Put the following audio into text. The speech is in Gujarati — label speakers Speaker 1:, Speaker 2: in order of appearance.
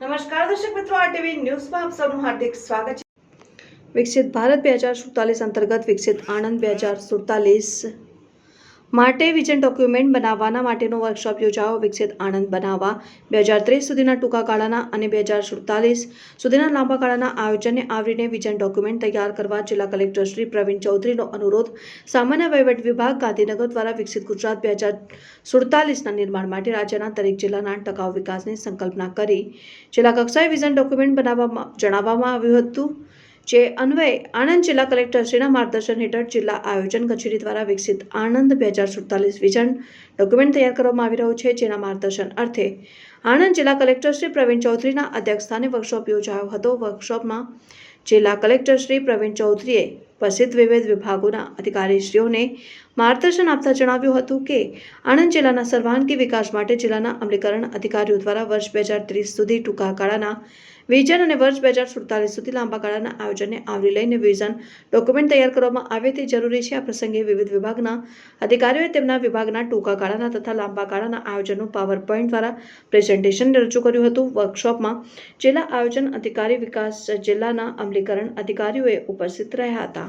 Speaker 1: નમસ્કાર દર્શક મિત્રો આરટીવી ન્યૂઝમાં આપ સૌનું હાર્દિક સ્વાગત છે. વિકસિત ભારત બે હજાર સુડતાલીસ અંતર્ગત વિકસિત આણંદ બે હજાર સુડતાલીસ માટે વિઝન ડોક્યુમેન્ટ બનાવવાના માટેનો વર્કશોપ યોજાયો. વિકસિત આણંદ બનાવવા બે હજાર ત્રીસ સુધીના ટૂંકા ગાળાના અને બે હજાર સુડતાલીસ સુધીના લાંબા ગાળાના આયોજનને આવરીને વિઝન ડોક્યુમેન્ટ તૈયાર કરવા જિલ્લા કલેક્ટર શ્રી પ્રવીણ ચૌધરીનો અનુરોધ સામાન્ય વહીવટ વિભાગ ગાંધીનગર દ્વારા વિકસિત ગુજરાત બે હજાર સુડતાલીસના નિર્માણ માટે રાજ્યના દરેક જિલ્લાના ટકાઉ વિકાસની સંકલ્પના કરી જિલ્લા કક્ષાએ વિઝન ડોક્યુમેન્ટ બનાવવામાં જણાવવામાં આવ્યું હતું. જે અન્વયે આણંદ જિલ્લા કલેક્ટરશ્રીના માર્ગદર્શન હેઠળ જિલ્લા આયોજન કચેરી દ્વારા વિકસિત આણંદ બે હજાર સુડતાલીસ વિઝન ડોક્યુમેન્ટ તૈયાર કરવામાં આવી રહ્યો છે, જેના માર્ગદર્શન અર્થે આણંદ જિલ્લા કલેક્ટર શ્રી પ્રવીણ ચૌધરીના અધ્યક્ષસ્થાને વર્કશોપ યોજાયો હતો. વર્કશોપમાં જિલ્લા કલેક્ટર શ્રી પ્રવીણ ચૌધરીએ પ્રસિદ્ધ વિવિધ વિભાગોના અધિકારીશ્રીઓને માર્ગદર્શન આપતા જણાવ્યું હતું કે, આણંદ જિલ્લાના સર્વાંગી વિકાસ માટે જિલ્લાના અમલીકરણ અધિકારીઓ દ્વારા વર્ષ બે હજાર ત્રીસ સુધી ટૂંકા ગાળાના વિઝન અને વર્ષ બે હજાર સુડતાલીસ સુધી લાંબા ગાળાના આયોજનને આવરી લઈને વિઝન ડોક્યુમેન્ટ તૈયાર કરવામાં આવે તે જરૂરી છે. આ પ્રસંગે વિવિધ વિભાગના અધિકારીઓએ તેમના વિભાગના ટૂંકા ગાળાના તથા લાંબા ગાળાના આયોજનનું પાવર પોઈન્ટ દ્વારા પ્રેઝન્ટેશન રજૂ કર્યું હતું. વર્કશોપમાં જિલ્લા આયોજન અધિકારી વિકાસ જિલ્લાના અમલીકરણ અધિકારીઓએ ઉપસ્થિત રહ્યા હતા.